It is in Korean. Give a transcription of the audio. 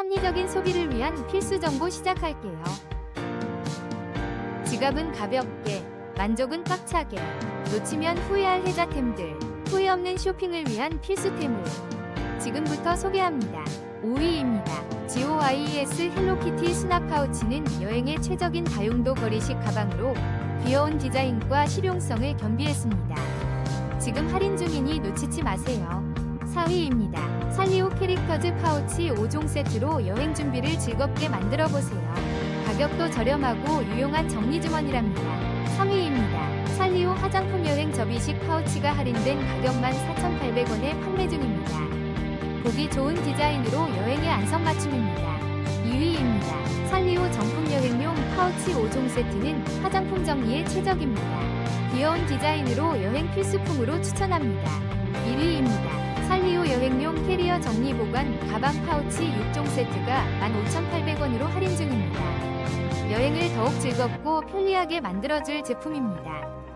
합리적인 소비를 위한 필수 정보 시작할게요. 지갑은 가볍게, 만족은 꽉차게, 놓치면 후회할 혜자템들, 후회 없는 쇼핑을 위한 필수템을 지금부터 소개합니다. 5위입니다. GOIES 헬로키티 수납 파우치는 여행에 최적인 다용도 거리식 가방으로 귀여운 디자인과 실용성을 겸비했습니다. 지금 할인 중이니 놓치지 마세요. 4위입니다. 캐릭터즈 파우치 5종 세트로 여행 준비를 즐겁게 만들어 보세요. 가격도 저렴하고 유용한 정리주머니랍니다. 3위입니다. 살리오 화장품 여행 접이식 파우치가 할인된 가격만 4,800원에 판매 중입니다. 보기 좋은 디자인으로 여행에 안성맞춤입니다. 2위입니다. 살리오 정품 여행용 파우치 5종 세트는 화장품 정리에 최적입니다. 귀여운 디자인으로 여행 필수품으로 추천합니다. 1위입니다. 살리오 캐리어 정리 보관 가방 파우치 6종 세트가 15,800원으로 할인 중입니다. 여행을 더욱 즐겁고 편리하게 만들어줄 제품입니다.